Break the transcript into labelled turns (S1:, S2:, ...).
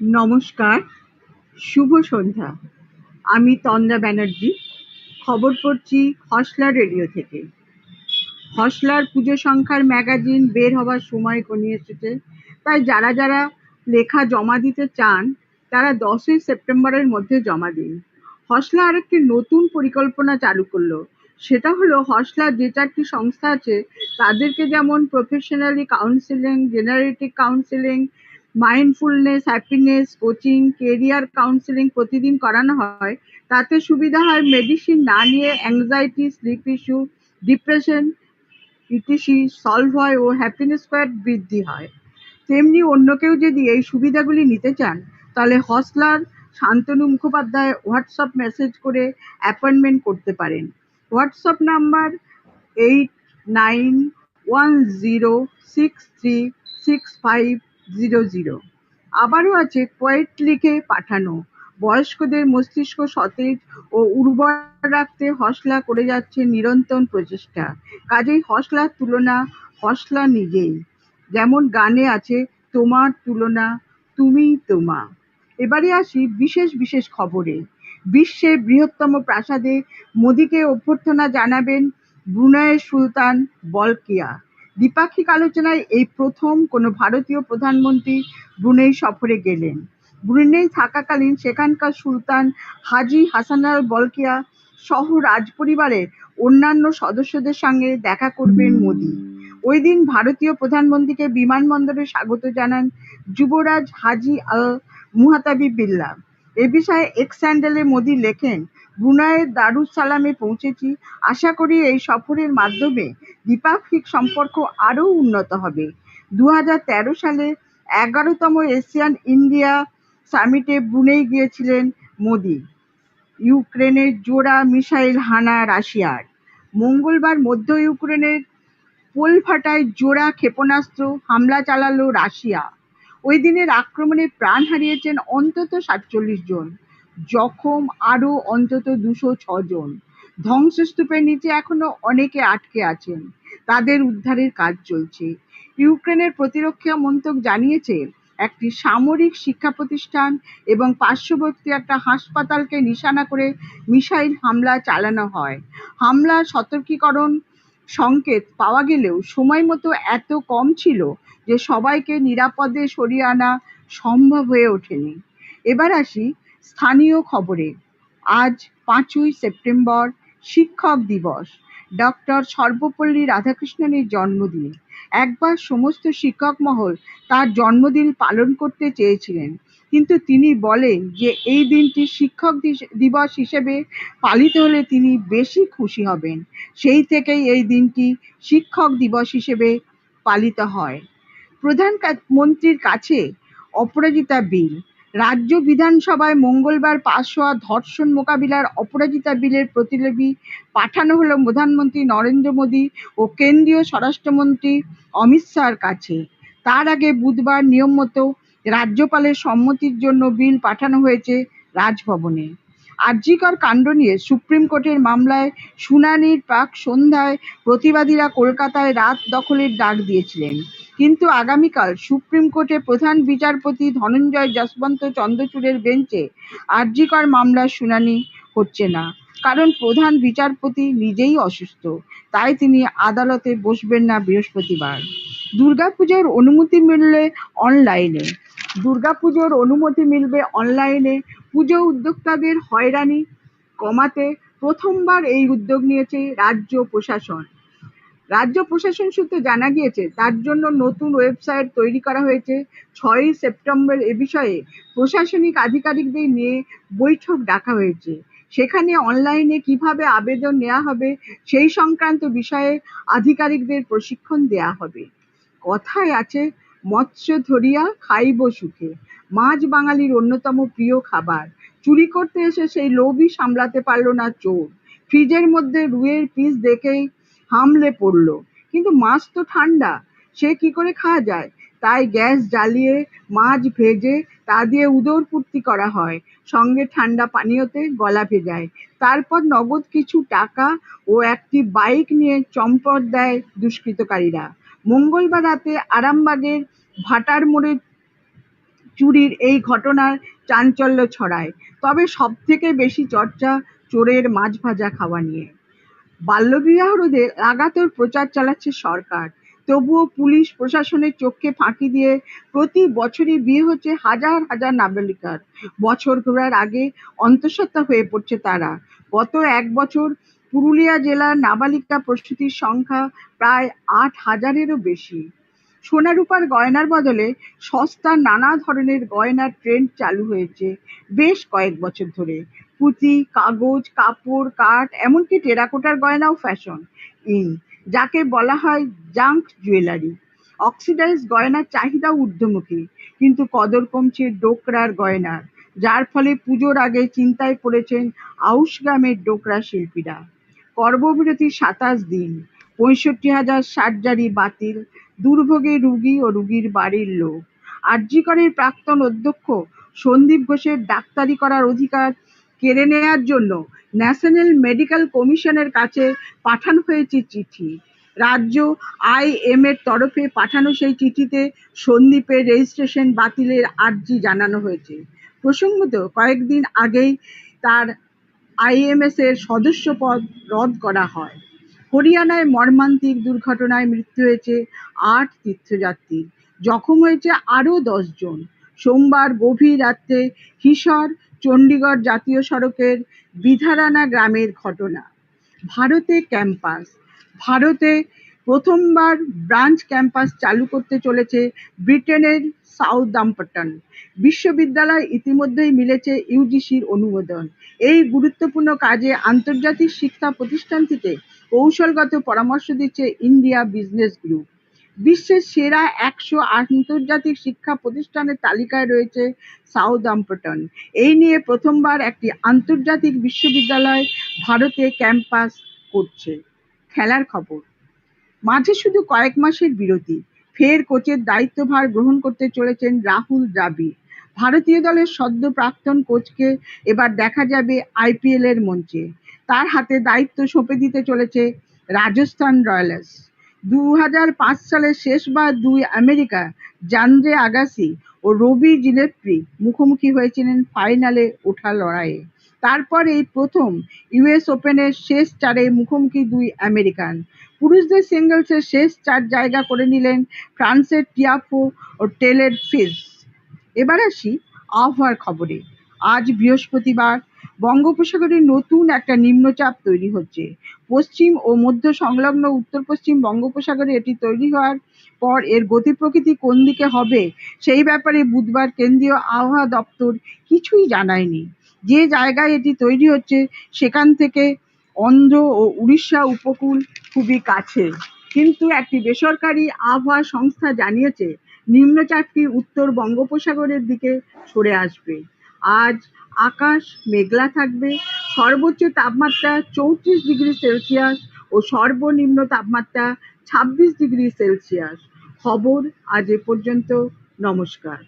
S1: নমস্কার, শুভ সন্ধ্যা। আমি তন্দ্রা ব্যানার্জি, খবর পড়ছি হসলা রেডিও থেকে। হসলার পুজো সংখ্যার ম্যাগাজিন বের হওয়ার সময় ঘনিয়ে এসেছে। তাই যারা যারা লেখা জমা দিতে চান, তারা দশই সেপ্টেম্বরের মধ্যে জমা দিন। হসলা আরেকটি নতুন পরিকল্পনা চালু করল। সেটা হলো হসলার যে চারটি সংস্থা আছে, তাদেরকে যেমন professionally counselling generative counselling mindfulness happiness coaching career counselling প্রতিদিন করানো হয়। তাতে সুবিধা হয় মেডিসিন না নিয়ে anxiety sleep issue depression ETC solve হয় ও হ্যাপিনেস স্কোয়ার বৃদ্ধি হয়। তেমনি অন্য কেউ যদি এই সুবিধাগুলি নিতে চান, তাহলে হসলার শান্তনু মুখোপাধ্যায় হোয়াটসঅ্যাপ মেসেজ করে অ্যাপয়েন্টমেন্ট করতে পারেন। WhatsApp number eight nine one zero six three six five zero zero. আবারও আছে কোয়েট লিখে পাঠানো। বয়স্কদের মস্তিষ্ক সতেজ ও উর্বর রাখতে হসলা করে যাচ্ছে নিরন্তর প্রচেষ্টা। কাজেই হসলার তুলনা হসলা নিজেই। যেমন গানে আছে, তোমার তুলনা তুমি তোমা। এবারে আসি বিশেষ বিশেষ খবরে। বিশ্বের বৃহত্তম প্রাসাদে মোদিকে অভ্যর্থনা জানাবেন ব্রুনাইয়ের সুলতান বলকিয়া। দ্বিপাক্ষিক আলোচনায় এই প্রথম কোনো ভারতীয় প্রধানমন্ত্রী ব্রুনেই সফরে গেলেন। ব্রুনেই থাকাকালীন সেখানকার সুলতান হাজি হাসানাল বলকিয়া সহ রাজপরিবারের অন্যান্য সদস্যদের সঙ্গে দেখা করবেন মোদি। ওই দিন ভারতীয় প্রধানমন্ত্রীকে বিমানবন্দরে স্বাগত জানান যুবরাজ হাজি আল মুহাতাবি বিল্লা এ বিষয়ে এক্স স্যান্ডেলে মোদি লেখেন ব্রুনাইয়ের দারুস সালামে পৌঁছেছি। আশা করি এই সফরের মাধ্যমে দ্বিপাক্ষিক সম্পর্ক আরও উন্নত হবে। দু সালে এগারোতম এশিয়ান ইন্ডিয়া সামিটে ব্রুনেই গিয়েছিলেন মোদি। ইউক্রেনের জোড়া মিসাইল হানা রাশিয়ার। মঙ্গলবার মধ্য ইউক্রেনের পোলভাটায় জোড়া ক্ষেপণাস্ত্র হামলা চালালো রাশিয়া। ওই দিনের আক্রমণে প্রাণ হারিয়েছেন অন্তত সাতচল্লিশ জন। জখম আরও অন্তত দুশো ছজন ধ্বংসস্তূপের নিচে এখনও অনেকে আটকে আছেন। তাদের উদ্ধারের কাজ চলছে। ইউক্রেনের প্রতিরক্ষা মন্ত্রক জানিয়েছে, একটি সামরিক শিক্ষা প্রতিষ্ঠান এবং পার্শ্ববর্তী একটা হাসপাতালকে নিশানা করে মিসাইল হামলা চালানো হয়। হামলার সতর্কীকরণ সংকেত পাওয়া গেলেও সময় মতো এত কম ছিল যে সবাইকে নিরাপদে সরিয়ে আনা সম্ভব হয়ে ওঠেনি। এবার আসি স্থানীয় খবরে, আজ পাঁচই সেপ্টেম্বর শিক্ষক দিবস। ডক্টর সর্বপল্লী রাধাকৃষ্ণনের জন্মদিন। একবার সমস্ত শিক্ষক মহল তার জন্মদিন পালন করতে চেয়েছিলেন। কিন্তু তিনি বলেন যে, এই দিনটি শিক্ষক দিবস হিসেবে পালিত হলে তিনি বেশি খুশি হবেন। সেই থেকেই এই দিনটি শিক্ষক দিবস হিসেবে পালিত হয়। প্রধান মন্ত্রীর কাছে অপরাজিতা বিল। রাজ্য বিধানসভায় মঙ্গলবার পাশ হওয়া ধর্ষণ মোকাবিলার অপরাজিতা বিলের প্রতিলিপি পাঠানো হলো প্রধানমন্ত্রী নরেন্দ্র মোদী ও কেন্দ্রীয় স্বরাষ্ট্রমন্ত্রী অমিত শাহর কাছে। তার আগে বুধবার নিয়ম মতো রাজ্যপালের সম্মতির জন্য বিল পাঠানো হয়েছে রাজভবনে। আরজিকর কাণ্ড নিয়ে সুপ্রিম কোর্টের মামলায় শুনানির প্রাক সন্ধ্যায় প্রতিবাদীরা কলকাতায় রাত দখলের ডাক দিয়েছিলেন। কিন্তু আগামীকাল সুপ্রিম কোর্টের প্রধান বিচারপতি ধনঞ্জয় যশবন্ত চন্দ্রচূড়ের বেঞ্চে আরজিকর মামলার শুনানি হচ্ছে না। কারণ প্রধান বিচারপতি নিজেই অসুস্থ। তাই তিনি আদালতে বসবেন না বৃহস্পতিবার। দুর্গাপুজোর অনুমতি মিললে অনলাইনে। দুর্গাপুজোর অনুমতি মিলবে অনলাইনে। পুজো উদ্যোক্তাদের হয়রানি কমাতে প্রথমবার এই উদ্যোগ নিয়েছে রাজ্য প্রশাসন। রাজ্য প্রশাসন সূত্রে জানা গিয়েছে, তার জন্য নতুন ওয়েবসাইট তৈরি করা হয়েছে। ছয়ই সেপ্টেম্বর এ বিষয়ে প্রশাসনিক আধিকারিকদের নিয়ে বৈঠক ডাকা হয়েছে। সেখানে অনলাইনে কীভাবে আবেদন নেওয়া হবে, সেই সংক্রান্ত বিষয়ে আধিকারিকদের প্রশিক্ষণ দেওয়া হবে। কথায় আছে, মৎস্য ধরিয়া খাইব সুখে। মাছ বাঙালির অন্যতম প্রিয় খাবার। চুরি করতে এসে সেই লোভই সামলাতে পারল না চোর। ফ্রিজের মধ্যে রুয়ের পিস দেখেই হামলে পড়ল। কিন্তু মাছ তো ঠান্ডা, সে কি করে খাওয়া যায়? তাই গ্যাস জ্বালিয়ে মাছ ভেজে তা দিয়ে উদরপূর্তি করা হয়। সঙ্গে ঠান্ডা পানীয়তে গলা ভেজায়। তারপর নগদ কিছু টাকা ও একটি বাইক নিয়ে চম্পট দেয় দুষ্কৃতকারীরা। মঙ্গলবার রাতে আরামবাগের ভাটার মোড়ে চুরির এই ঘটনার চাঞ্চল্য ছড়ায়। তবে সব থেকে বেশি চর্চা চোরের মাছ ভাজা খাওয়া নিয়ে। বাল্যবিবাহ রোধে লাগাতার প্রচার চালাচ্ছে সরকার। তবুও পুলিশ প্রশাসনের চোখকে ফাঁকি দিয়ে প্রতি বছরই বিয়ে হচ্ছে হাজার হাজার নাবালিকার। বছর ঘোরার আগে অন্তঃসত্ত্বা হয়ে পড়ছে তারা। গত এক বছর পুরুলিয়া জেলার নাবালিকা প্রসূতির সংখ্যা প্রায় আট হাজারেরও বেশি। সোনা রূপার গয়নার বদলে সস্তা নানা ধরনের গয়নার ট্রেন্ড চালু হয়েছে বেশ কয়েক বছর ধরে। পুঁতি কাগজ, কাপড়, কাঠ, এমনকি টেরাকোটার গয়নাও ফ্যাশন ইন যাকে বলা হয় জাঙ্ক জুয়েলারি অক্সিডাইজ গয়নার চাহিদা ঊর্ধ্বমুখী। কিন্তু কদর কমছে ডোকরার গয়নার, যার ফলে পুজোর আগে চিন্তায় পড়েছেন আউশ গ্রামের ডোকরা শিল্পীরা। কর্মবিরতি সাতাশ দিন। পঁয়ষট্টি হাজার সার্জারি বাতিল। দুর্ভোগে রুগী ও রুগীর বাড়ির লোক আরজিকরের প্রাক্তন অধ্যক্ষ সন্দীপ ঘোষের ডাক্তারি করার অধিকার কেড়ে নেয়ার জন্য ন্যাশনাল মেডিকেল কমিশনের কাছে পাঠানো হয়েছে চিঠি। রাজ্য আইএম এর তরফে পাঠানো সেই চিঠিতে সন্দীপের রেজিস্ট্রেশন বাতিলের আর্জি জানানো হয়েছে। প্রসঙ্গত, কয়েকদিন আগেই তার আইএমএস এর সদস্যপদ রদ করা হয়। হরিয়ানায় মর্মান্তিক দুর্ঘটনায় মৃত্যু হয়েছে আট তীর্থযাত্রীর জখম হয়েছে আরও জন। সোমবার গভীর রাত্রে হিসর চণ্ডীগড় জাতীয় সড়কের বিধারানা গ্রামের ঘটনা। ভারতে ক্যাম্পাস। ভারতে প্রথমবার ব্রাঞ্চ ক্যাম্পাস চালু করতে চলেছে ব্রিটেনের সাউদাম্পটন। বিশ্ববিদ্যালয় ইতিমধ্যেই মিলেছে ইউজিসির অনুমোদন। এই গুরুত্বপূর্ণ কাজে আন্তর্জাতিক শিক্ষা প্রতিষ্ঠান থেকে কৌশলগত পরামর্শ দিচ্ছে ইন্ডিয়া বিজনেস গ্রুপ। বিশ্বের সেরা একশো আন্তর্জাতিক শিক্ষা প্রতিষ্ঠানের তালিকায় রয়েছে সাউদাম্পটন। এই নিয়ে প্রথমবার একটি আন্তর্জাতিক বিশ্ববিদ্যালয় ভারতে ক্যাম্পাস করছে। খেলার খবর। মাঝে শুধু কয়েক মাসের বিরতি, ফের কোচের দায়িত্বভার গ্রহণ করতে চলেছেন রাহুল দ্রাবিড়। ভারতীয় দলের সদ্য প্রাক্তন কোচকে এবার দেখা যাবে আইপিএল এর মঞ্চে। তার হাতে দায়িত্ব সঁপে দিতে চলেছে রাজস্থান রয়্যালস। দু সালের শেষবার দুই আমেরিকা, জান্দ্রে আগাসি ও রবি জিলেপ্রি মুখোমুখি হয়েছিলেন ফাইনালে ওঠা লড়াইয়ে। তারপর এই প্রথম ইউএস ওপেনের শেষ চারে মুখোমুখি দুই আমেরিকান। পুরুষদের সিঙ্গলসের শেষ চার জায়গা করে নিলেন ফ্রান্সের টিয়াফো ও টেলের ফিস এবার আসি আবহাওয়ার খবরে। আজ বৃহস্পতিবার বঙ্গোপসাগরে নতুন একটা নিম্নচাপ তৈরি হচ্ছে। পশ্চিম ও মধ্য সংলগ্ন উত্তর পশ্চিম বঙ্গোপসাগরে এটি তৈরি হওয়ার পর এর গতি প্রকৃতি কোন দিকে হবে সেই ব্যাপারে বুধবার কেন্দ্রীয় আবহাওয়া দপ্তর কিছুই জানায়নি। যে জায়গায় এটি তৈরি হচ্ছে সেখান থেকে অন্ধ্র ও উড়িষ্যা উপকূল খুবই কাছে। কিন্তু একটি বেসরকারি আবহাওয়া সংস্থা জানিয়েছে, নিম্নচাপটি উত্তর বঙ্গোপসাগরের দিকে সরে আসবে। আজ আকাশ মেঘলা থাকবে। সর্বোচ্চ তাপমাত্রা চৌত্রিশ ডিগ্রি সেলসিয়াস ও সর্বনিম্ন তাপমাত্রা ছাব্বিশ ডিগ্রি সেলসিয়াস। খবর আজ এ পর্যন্ত। নমস্কার।